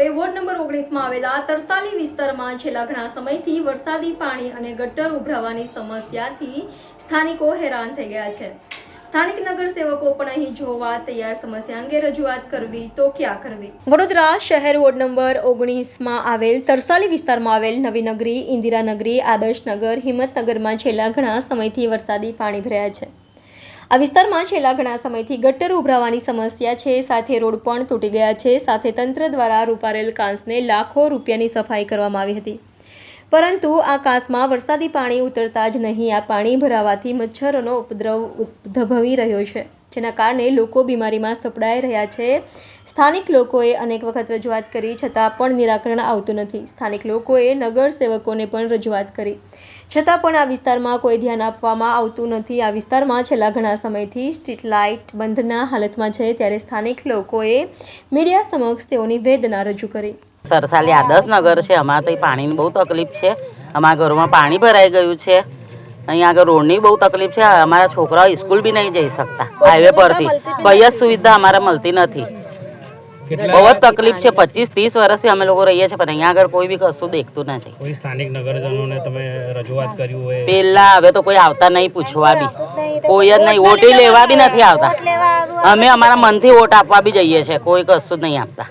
આપે ward number ઓગણીસમાં આવેલા તરસાલી વિસ્તારમાં છેલ્લા ઘણા સમયથી વરસાદી પાણી અને ગટર ઉભરાવાની સમસ્યાથી સ્થાનિકો હેરાન થઈ ગયા છે. સ્થાનિક નગરસેવકો પણ અહીં જોવા તૈયાર સમસ્યા અંગે રજૂઆત કરવી તો ક્યાં કરવી. વડોદરા શહેર વોર્ડ નંબર ઓગણીસમાં આવેલ તરસાલી વિસ્તારમાં આવેલ નવી નગરી ઇન્દિરાનગરી આદર્શનગર હિંમતનગરમાં છેલ્લા ઘણા સમયથી વરસાદી પાણી ભરાયા છે. આ વિસ્તારમાં છેલ્લા ઘણા સમયથી ગટર ઉભરાવાની સમસ્યા છે. સાથે રોડ પણ તૂટી ગયા છે. સાથે તંત્ર દ્વારા રૂપારેલ કાંસને લાખો રૂપિયાની સફાઈ કરવામાં આવી હતી. પરંતુ આ કાંસમાં વરસાદી પાણી ઉતરતા જ નહીં. આ પાણી ભરાવાથી મચ્છરોનો ઉપદ્રવ ઉદ્ભવી રહ્યો છે. જેના કારણે લોકો બીમારીમાં સપડાઈ રહ્યા છે. સ્થાનિક લોકોએ અનેક વખત રજૂઆત કરી, છતાં પણ નિરાકરણ આવતું નથી. સ્થાનિક લોકોએ નગર સેવકોને પણ રજૂઆત કરી. છતાં પણ આ વિસ્તારમાં કોઈ ધ્યાન આપવામાં આવતું નથી. આ વિસ્તારમાં છેલ્લા ઘણા સમયથી સ્ટ્રીટ લાઇટ બંધના હાલતમાં છે. ત્યારે સ્થાનિક લોકોએ મીડિયા સમક્ષ તેઓની વેદના રજૂ કરી. તરસાલી આદર્શનગર છે. અમારે તો પાણીની બહુ તકલીફ છે. અમારા ઘરમાં પાણી ભરાઈ ગયું છે. અહીંયા આગળ રોડની બહુ તકલીફ છે. અમારા છોકરાઓ સ્કૂલ બી નહીં જઈ શકતા. હાઈવે પરથી. કઈ જ સુવિધા અમારે મળતી નથી. બહુ જ તકલીફ છે. પચીસ ત્રીસ વર્ષથી અમે લોકો રહીએ છીએ પણ અહીંયા આગળ કોઈ બી કશું દેખતું નથી. કોઈ સ્થાનિક નગરજનોને તમે રજૂઆત કર્યું હોય? પેલા હવે તો કોઈ આવતા નહીં પૂછવા બી. કોઈ જ નહીં. વોટી લેવા બી નથી આવતા. અમે અમારા મનથી વોટ આપવા બી જઈએ છીએ. કોઈ કશું નહીં આપતા.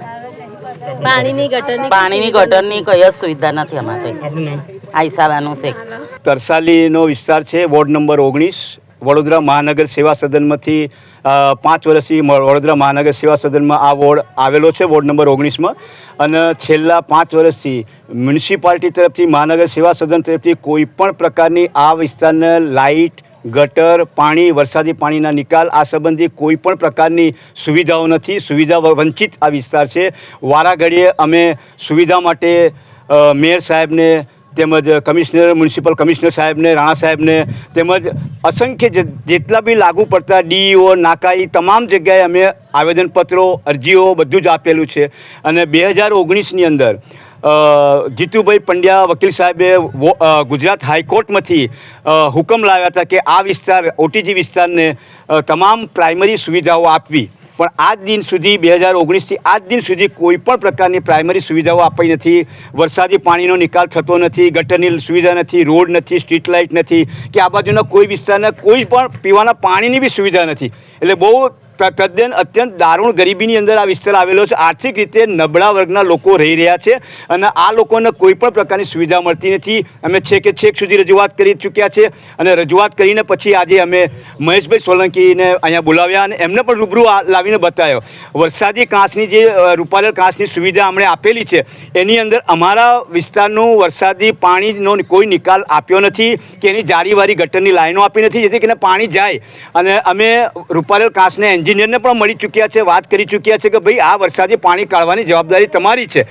પાણીની ગટરની પાણીની ગટરની કઈ જ સુવિધા નથી અમારે આઈસાવાનું શેખ તરસાલીનો વિસ્તાર છે, વોર્ડ નંબર ઓગણીસ. વડોદરા મહાનગર સેવા સદનમાંથી પાંચ વર્ષથી વડોદરા મહાનગર સેવા સદનમાં આ વોર્ડ આવેલો છે, વોર્ડ નંબર ઓગણીસમાં. અને છેલ્લા પાંચ વર્ષથી મ્યુનિસિપાલિટી તરફથી, મહાનગર સેવા સદન તરફથી કોઈ પણ પ્રકારની આ વિસ્તારને લાઇટ, ગટર, પાણી, વરસાદી પાણીના નિકાલ આ સંબંધી કોઈ પણ પ્રકારની સુવિધાઓ નથી. સુવિધા વંચિત આ વિસ્તાર છે. વારાઘડીએ અમે સુવિધા માટે મેયર સાહેબને તેમજ કમિશનર, મ્યુનિસિપલ કમિશનર સાહેબને, રાણા સાહેબને, તેમજ અસંખ્ય જેટલા બી લાગુ પડતા ડીઈઓ નાકાઈ તમામ જગ્યાએ અમે આવેદનપત્રો, અરજીઓ બધું જ આપેલું છે. અને બે હજાર ઓગણીસની અંદર જીતુભાઈ પંડ્યા વકીલ સાહેબે ગુજરાત હાઈકોર્ટમાંથી હુકમ લાવ્યા હતા કે આ વિસ્તાર, ઓટીજી વિસ્તારને તમામ પ્રાઇમરી સુવિધાઓ આપવી. પણ આજ દિન સુધી બે હજાર ઓગણીસથી આજ દિન સુધી કોઈ પણ પ્રકારની પ્રાઇમરી સુવિધાઓ અપાઈ નથી. વરસાદી પાણીનો નિકાલ થતો નથી, ગટરની સુવિધા નથી, રોડ નથી, સ્ટ્રીટ લાઇટ નથી, કે આ બાજુના કોઈ વિસ્તારના કોઈ પણ પીવાના પાણીની બી સુવિધા નથી. એટલે બહુ તદ્દન અત્યંત દારૂણ ગરીબીની અંદર આ વિસ્તાર આવેલો છે. આર્થિક રીતે નબળા વર્ગના લોકો રહી રહ્યા છે અને આ લોકોને કોઈ પણ પ્રકારની સુવિધા મળતી નથી. અમે છેકે છેક સુધી રજૂઆત કરી ચૂક્યા છે અને રજૂઆત કરીને પછી આજે અમે મહેશભાઈ સોલંકીને અહીંયા બોલાવ્યા અને એમને પણ રૂબરૂ લાવીને બતાવ્યો. વરસાદી કાંસની જે રૂપાલર કાંસની સુવિધા અમને આપેલી છે, એની અંદર અમારા વિસ્તારનું વરસાદી પાણીનો કોઈ નિકાલ આપ્યો નથી કે એની જારીવારી ગટરની લાઈનો આપી નથી, જેથી કરીને પાણી જાય. અને અમે રૂપાલર કાંસને એન્જિનિયરને પણ મળી ચૂક્યા છે વાત કરી ચૂક્યા છે કે ભાઈ આ વરસાદી પાણી કાઢવાની જવાબદારી તમારી છે.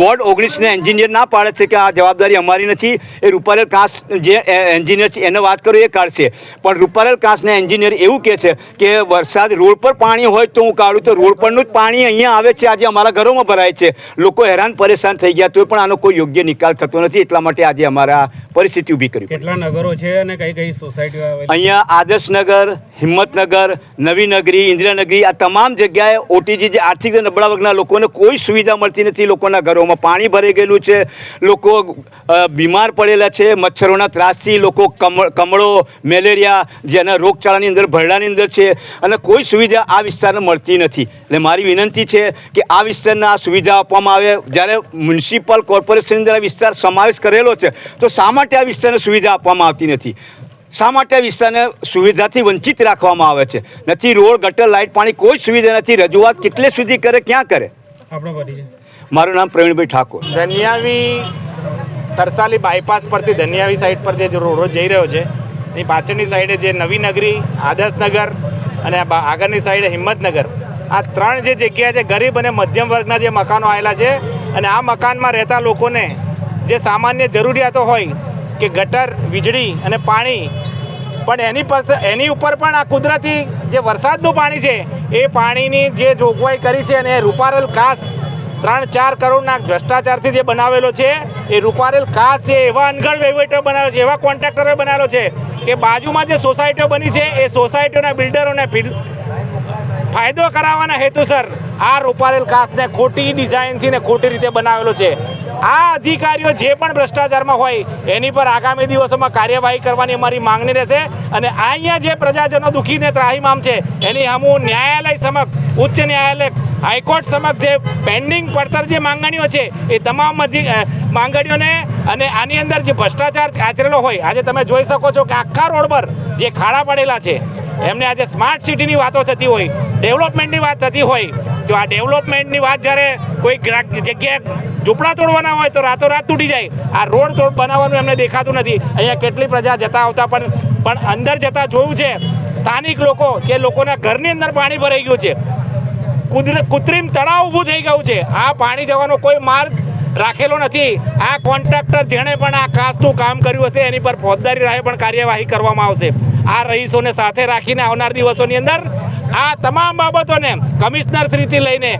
વોર્ડ ઓગણીસને એન્જિનિયર ના પાડે છે કે આ જવાબદારી અમારી નથી. એ રૂપારેલ કાંસ જે એન્જિનિયર છે એને વાત કરો એ કાઢશે. પણ રૂપારેલ કાંસના એન્જિનિયર એવું કહે છે કે વરસાદ રોડ પર પાણી હોય તો હું કાઢું. તો રોડ પરનું જ પાણી અહીંયા આવે છે આજે અમારા ઘરોમાં ભરાય છે. લોકો હેરાન પરેશાન થઈ ગયા તો પણ આનો કોઈ યોગ્ય નિકાલ થતો નથી. એટલા માટે આજે અમારા પરિસ્થિતિ ઊભી કરી કેટલા નગરો છે અને કઈ કઈ સોસાયટીઓ અહીંયા આદર્શનગર હિંમતનગર નવી નગરી ઇન્દિરાનગરી, આ તમામ જગ્યાએ ઓટીજી જે આર્થિક નબળા વર્ગના લોકોને કોઈ સુવિધા મળતી નથી લોકોના ઘરોમાં. પાણી ભરાઈ ગયેલું છે, લોકો બીમાર પડેલા છે, મચ્છરોના ત્રાસથી લોકો કમ, કમળો, મેલેરિયા, જેના રોગચાળાની અંદર, ભરડાની અંદર છે અને કોઈ સુવિધા આ વિસ્તારને મળતી નથી. એટલે મારી વિનંતી છે કે આ વિસ્તારના આ સુવિધા આપવામાં આવે. જ્યારે મ્યુનિસિપલ કોર્પોરેશન અંદર આ વિસ્તાર સમાવેશ કરેલો છે, તો શા માટે આ વિસ્તારને સુવિધા આપવામાં આવતી નથી? શા માટે વિસ્તારને સુવિધાથી વંચિત રાખવામાં આવે છે? નથી રોડ ગટર લાઇટ પાણી કોઈ સુવિધા નથી. રજૂઆત કેટલે સુધી કરે ક્યાં કરે? મારું નામ પ્રવીણભાઈ ઠાકોર. ધનિયાવી તરસાલી બાયપાસ પરથી ધનિયાવી સાઈડ પર જે રોડ જઈ રહ્યો છે એની પાછળની સાઈડે જે નવી નગરી આદર્શનગર અને આગળની સાઈડે હિંમતનગર. આ ત્રણ જે જગ્યા છે ગરીબ અને મધ્યમ વર્ગના જે મકાનો આવેલા છે અને આ મકાનમાં રહેતા લોકોને જે સામાન્ય જરૂરિયાતો હોય કે ગટર વીજળી અને પાણી પણ એની પાસે એની ઉપર પણ આ કુદરતી જે વરસાદનું પાણી છે, એ પાણીની જે જોગવાઈ કરી છે અને એ રૂપારેલ કાસ ત્રણ ચાર કરોડના ભ્રષ્ટાચારથી જે બનાવેલો છે, એ રૂપારેલ કાચ છે, એવા અનગઢ વહીવટો બનાવેલો છે, એવા કોન્ટ્રાક્ટરોએ બનાવેલો છે કે બાજુમાં જે સોસાયટીઓ બની છે, એ સોસાયટીઓના બિલ્ડરોને ફાયદો કરાવવાના હેતુસર આ રૂપારેલ કાસને ખોટી ડિઝાઇનથી ને ખોટી રીતે બનાવેલો છે. આ અધિકારીઓ જે પણ ભ્રષ્ટાચારમાં હોય, એની પર આગામી દિવસોમાં કાર્યવાહી કરવાની અમારી માંગણી રહેશે. અને અહીંયા જે પ્રજાજનો દુઃખીને ત્રાહીમામ છે, એની હમું ન્યાયાલય સમક્ષ, ઉચ્ચ ન્યાયાલય, હાઈકોર્ટ સમક્ષ જે પેન્ડિંગ પડતર જે માંગણીઓ છે, એ તમામ માંગણીઓને અને આની અંદર જે ભ્રષ્ટાચાર આચરેલો હોય, આજે તમે જોઈ શકો છો કે આખા રોડ પર જે ખાડા પડેલા છે એમને આજે સ્માર્ટ સિટીની વાતો થતી હોય ડેવલપમેન્ટની વાત થતી હોય તો આ ડેવલપમેન્ટની વાત જ્યારે કોઈ જગ્યાએ ઝૂંપડા તોડવાના હોય તો રાતોરાત તૂટી જાય. આ રોડ તોડ બનાવવાનું એમને દેખાતું નથી. અહીંયા કેટલી પ્રજા જતા આવતા પણ પણ અંદર જતા જોયું છે. સ્થાનિક લોકો કે લોકોના ઘરની અંદર પાણી ભરાઈ ગયું છે. કૃત્રિમ તળાવ ઊભું થઈ ગયું છે. આ પાણી જવાનો કોઈ માર્ગ રાખેલો નથી. આ કોન્ટ્રાક્ટર જેણે પણ આ ખાસનું કામ કર્યું હશે, એની પર ફોજદારી રાહે પણ કાર્યવાહી કરવામાં આવશે. આ રહીશોને સાથે રાખીને આવનાર દિવસોની અંદર આ તમામ બાબતોને કમિશનર શ્રીથી લઈને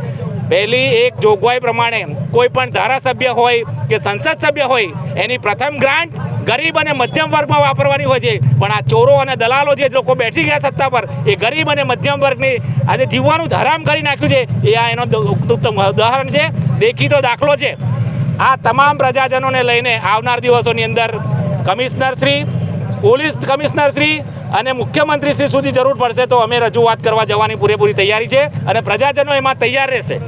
પહેલી એક જોગવાઈ પ્રમાણે કોઈ પણ ધારાસભ્ય હોય કે સંસદ સભ્ય હોય, એની પ્રથમ ગ્રાન્ટ ગરીબ અને મધ્યમ વર્ગમાં વાપરવાની હોય છે. પણ આ ચોરો અને દલાલો જે લોકો બેઠી ગયા સત્તા પર, એ ગરીબ અને મધ્યમ વર્ગની આજે જીવવાનું હરામ કરી નાખ્યું છે. એ આ એનો ઉદાહરણ છે. દેખીતો દાખલો છે. આ તમામ પ્રજાજનોને લઈને આવનાર દિવસોની અંદર commissioner Shri, police commissioner Shri અને મુખ્યમંત્રી શ્રી સુધી જરૂર પડશે તો અમે રજૂઆત કરવા જવાની પૂરેપૂરી તૈયારી છે અને પ્રજાજનો એમાં તૈયાર રહેશે.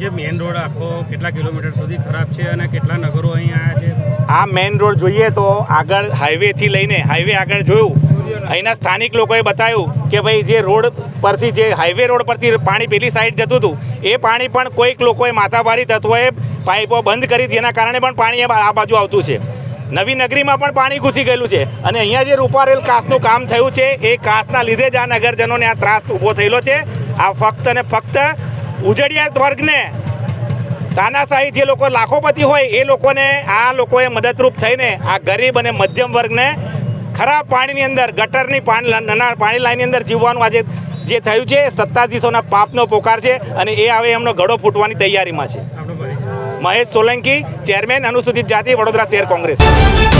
જે મેઇન રોડ આખો કેટલા કિલોમીટર સુધી ખરાબ છે અને કેટલા નગરો અહીંયા છે? આ મેઇન રોડ જોઈએ તો આગળ હાઈવેથી લઈને હાઈવે આગળ જોયું અહીંના સ્થાનિક લોકોએ બતાવ્યું કે ભાઈ જે રોડ પરથી જે હાઈવે રોડ પરથી પાણી પેલી સાઈડ જતું હતું એ પાણી પણ કોઈક લોકોએ માથાભારી તત્વોએ પાઇપો બંધ કરી જેના કારણે પણ પાણી આ બાજુ આવતું છે. નવી નગરીમાં પણ પાણી ઘૂસી ગયેલું છે. અને અહીંયા જે રૂપારેલ કાસનું કામ થયું છે, એ કાસના લીધે જ આ નગરજનોને આ ત્રાસ ઊભો થયેલો છે. આ ફક્ત અને ફક્ત ઉજળિયા વર્ગને તાનાશાહી જે લોકો લાખોપતિ હોય, એ લોકોને, આ લોકોએ મદદરૂપ થઈને આ ગરીબ અને મધ્યમ વર્ગને ખરાબ પાણીની અંદર, ગટરની પાણી નાના પાણી લાઈનની અંદર જીવવાનું આજે જે થયું છે, સત્તાધીશોના પાપનો પોકાર છે અને એ હવે એમનો ગળો ફૂટવાની તૈયારીમાં છે. મહેશ સોલંકી ચેરમેન અનુસૂચિત જાતિ વડોદરા શહેર કોંગ્રેસ